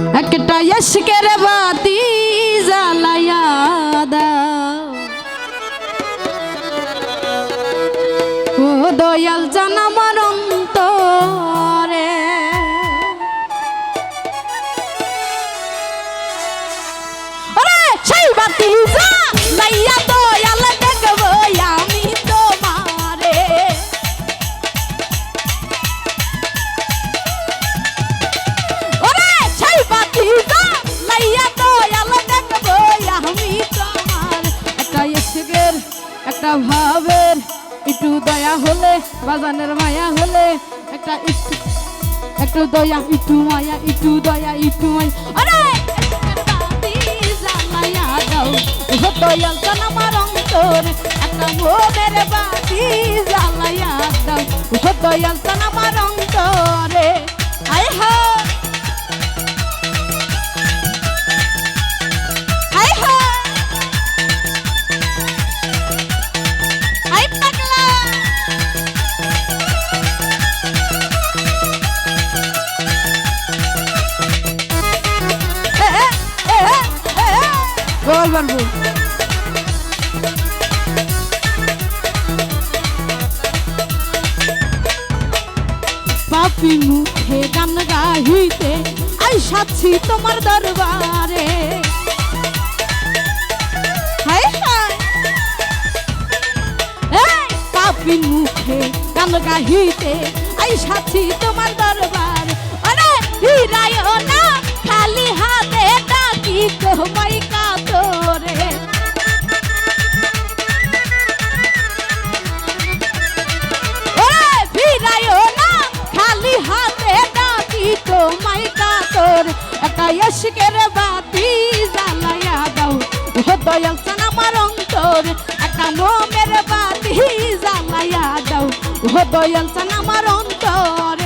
আশকের বাতি জ্বালাইয়া দাও। ও দয়াল জানা একটা একটা ভাবের, একটু দয়া হলে, বাজানের মায়া হলে, একটা একটু একটু দয়া, একটু মায়া, একটু দয়া, একটু মায়া। আরে! দয়াল জান আমার অন্তর, একটা মোদের বাতি জ্বালাইয়া দাও। দয়াল জান আমার অন্তরে, আয় হ্যাঁ! পাপি মুখে গান গাহিতে, আই সাচ্ছি তোমার দরবারে। পাপি মুখে গান গাহিতে, আই সাচ্ছি তোমার দরবার। আরে হিরায় না ইশকের বাতি জ্বালাইয়া দাও। ও দয়াল চান আমার অন্তর, একটা মোমের বাতি জ্বালাইয়া দাও। ও দয়াল চান আমার অন্তরে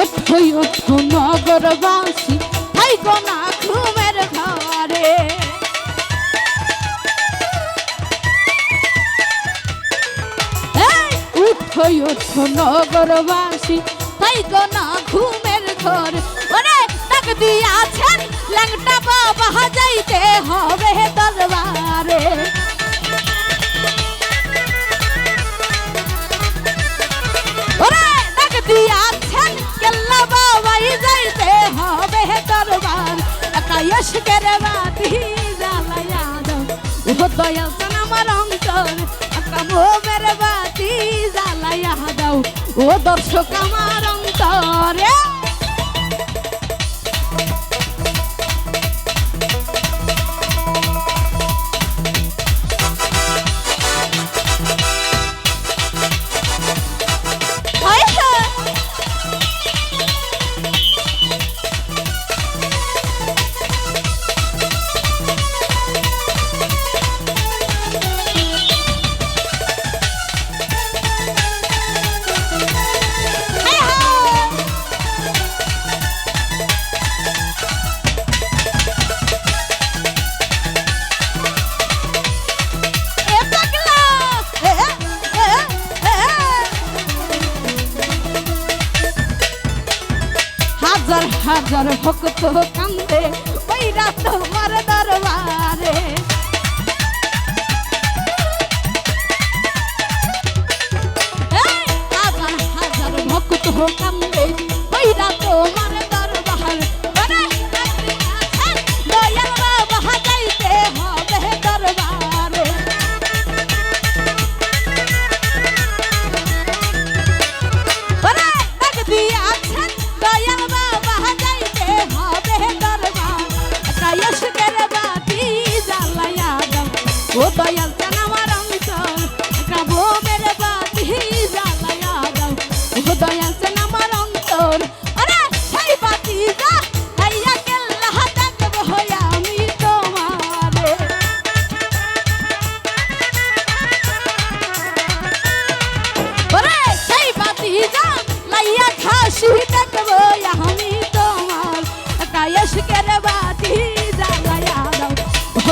ওঠই ওঠো নগরবাসী তাই গোনা ঘুমের ঘরে। উঠই ওঠো নগরবাসী তাই গোনা ঘুমের ঘর। ওরে ডাক দিয়াছেন, ল্যাংটা বাবা যাইতে হবে দরবারে। চান আমার অন্তর একা মোমের বাতি জ্বালাইয়া দাও। ও দর্শক আমার অন্তরে। হাজার ভক্ত কান্দে। ওই রাত তোমার